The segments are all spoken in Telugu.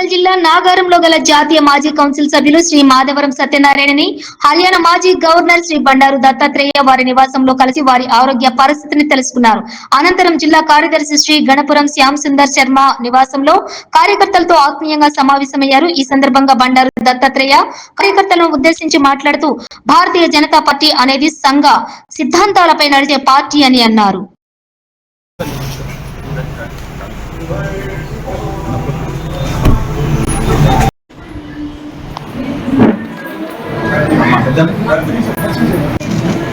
మేడ్చల్ జిల్లా నాగారంలో గల జాతీయ మాజీ కౌన్సిల్ సభ్యులు శ్రీ మాధవరం సత్యనారాయణని హర్యానా మాజీ గవర్నర్ శ్రీ బండారు దత్తాత్రేయ వారి నివాసంలో కలిసి వారి ఆరోగ్య పరిస్థితిని తెలుసుకున్నారు. అనంతరం జిల్లా కార్యదర్శి శ్రీ గణపురం శ్యామ్ సుందర్ శర్మ నివాసంలో కార్యకర్తలతో ఆత్మీయంగా సమావేశమయ్యారు. ఈ సందర్భంగా బండారు దత్తాత్రేయ కార్యకర్తలను ఉద్దేశించి మాట్లాడుతూ భారతీయ జనతా పార్టీ అనేది సంఘ సిద్ధాంతాలపై నడిచే పార్టీ అని అన్నారు. ఈరోజు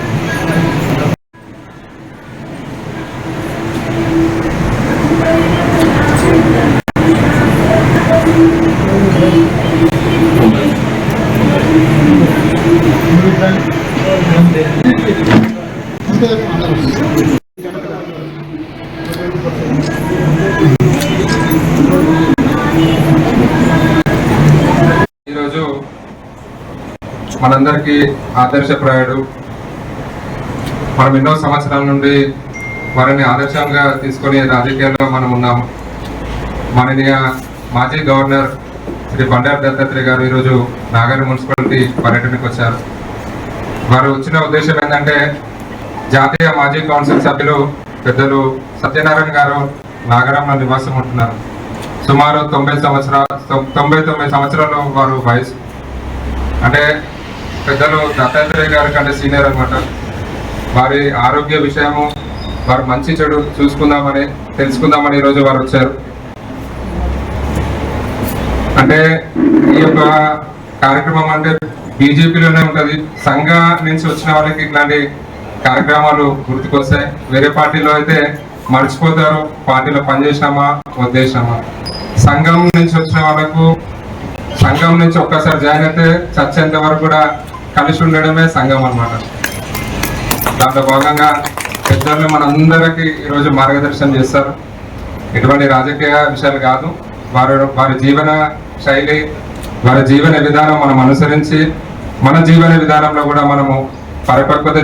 మనందరికీ ఆదర్శప్రాయుడు మనం ఎన్నో సంవత్సరాల నుండి వారిని ఆదర్శంగా తీసుకొని రాజకీయాల్లో మనం ఉన్నాం మాననీయ మాజీ గవర్నర్ శ్రీ బండారు దత్తాత్రేయ గారు ఈరోజు నాగర్ మున్సిపాలిటీ పర్యటనకు వచ్చారు. వారు వచ్చిన ఉద్దేశం ఏంటంటే జాతీయ మాజీ కౌన్సిల్ సభ్యులు పెద్దలు సత్యనారాయణ గారు నాగరంలో నివాసం ఉంటున్నారు. సుమారు తొంభై సంవత్సరాలు తొంభై తొమ్మిది సంవత్సరాలు వారు వయసు. అంటే పెద్దలు దత్తాత్రేయ గారి కంటే సీనియర్ అనమాట వారి ఆరోగ్య విషయము వారు మంచి చెడు చూసుకుందామని తెలుసుకుందామని ఈరోజు వారు వచ్చారు. అంటే ఈ యొక్క కార్యక్రమం అంటే బీజేపీలోనే ఉంటుంది. సంఘ నుంచి వచ్చిన వాళ్ళకి ఇట్లాంటి కార్యక్రమాలు గుర్తుకొస్తాయి. వేరే పార్టీలో అయితే మర్చిపోతారు. పార్టీలో పనిచేసినామా? వద్దేసినామా సంఘం నుంచి వచ్చిన వాళ్ళకు సంఘం నుంచి ఒక్కసారి జాయిన్ అయితే చచ్చేంత వరకు కూడా కలిసి ఉండడమే సంఘం అన్నమాట. దాంట్లో భాగంగా పెద్దలు మనందరికీ ఈరోజు మార్గదర్శనం చేస్తారు. ఎటువంటి రాజకీయ విషయాలు కాదు. వారి వారి జీవన శైలి వారి జీవన విధానం మనం అనుసరించి మన జీవన విధానంలో కూడా మనము పరిపక్వత